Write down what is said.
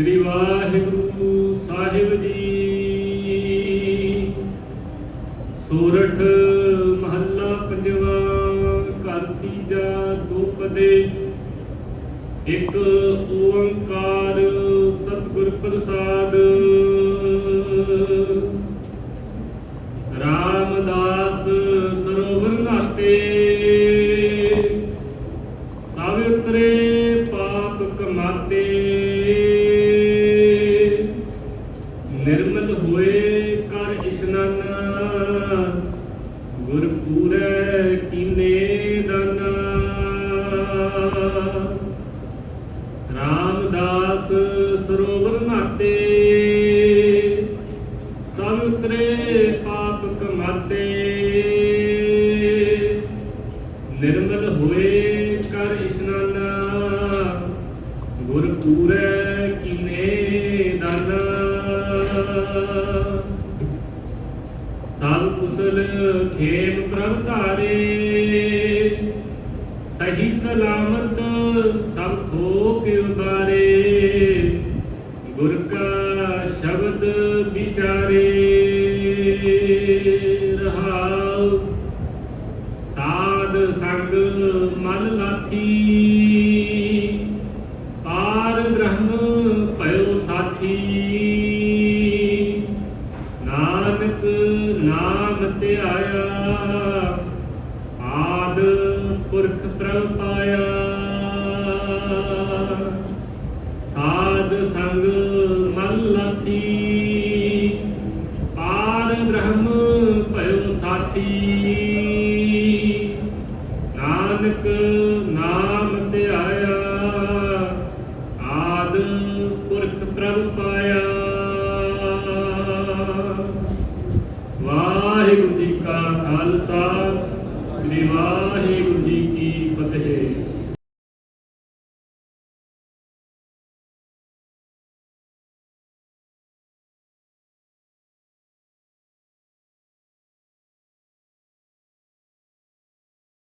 ਸ੍ਰੀ ਵਾਹਿਗੁਰੂ ਸਾਹਿਬ ਜੀ। ਸੋਰਠ ਮਹੱਲਾ ਪੰਜਵਾ, ਘਰ ਤੀਜਾ, ਦੋ ਇੱਕ ਓੰਕਾਰ ਸਤਿਗੁਰ ਪ੍ਰਸਾਦ। ਰਾਮਦਾਸ ਰਾਮਦਾਸ ਸਰੋਵਰ ਨਾਤੇ ਸਭ ਉਤਰੇ ਪਾਪ ਕਮਾਤੇ। ਨਿਰਮਲ ਹੋਏ ਕਰ ਇਸ਼ਨਾਨਾ। ਗੁਰ ਪੂਰੈ ਕੀਨੇ ਦਾਨਾ। ਸਭ ਕੁਸਲ ਖੇਮ ਪ੍ਰਭ ਧਾਰੇ। ਸਹੀ ਸਲਾਮਤ ਸਭ ਥੋਕ ਉਬਾਰੇ ਗੁਰ ਕਾ ਸ਼ਬਦ ਵਿਚਾਰੇ ਰਹਾਉ। ਸਾਧ ਸੰਗ ਮਨ ਲਾਥੀ, ਪਾਰ ਬ੍ਰਹਮ ਭਇਓ ਸਾਥੀ। ਨਾਨਕ ਨਾਮ ਧਿਆਇਆ ਆਦ ਪੁਰਖ ਪ੍ਰਭ ਪਾਇਆ ਸਾਧ ਸੰਗ ਮਨ ਲਾਥੀ। ਪਾਰ ਬ੍ਰਹਮ ਭਇਓ ਸਾਥੀ। ਨਾਨਕ ਨਾਮ ਧਿਆਇਆ। ਆਦ ਪੁਰਖ ਪ੍ਰਭ ਪਾਇਆ ਵਾਹਿਗੁਰੂ ਜੀ ਕਾ ਖਾਲਸਾ, ਸ੍ਰੀ ਵਾਹਿਗੁਰੂ ਜੀ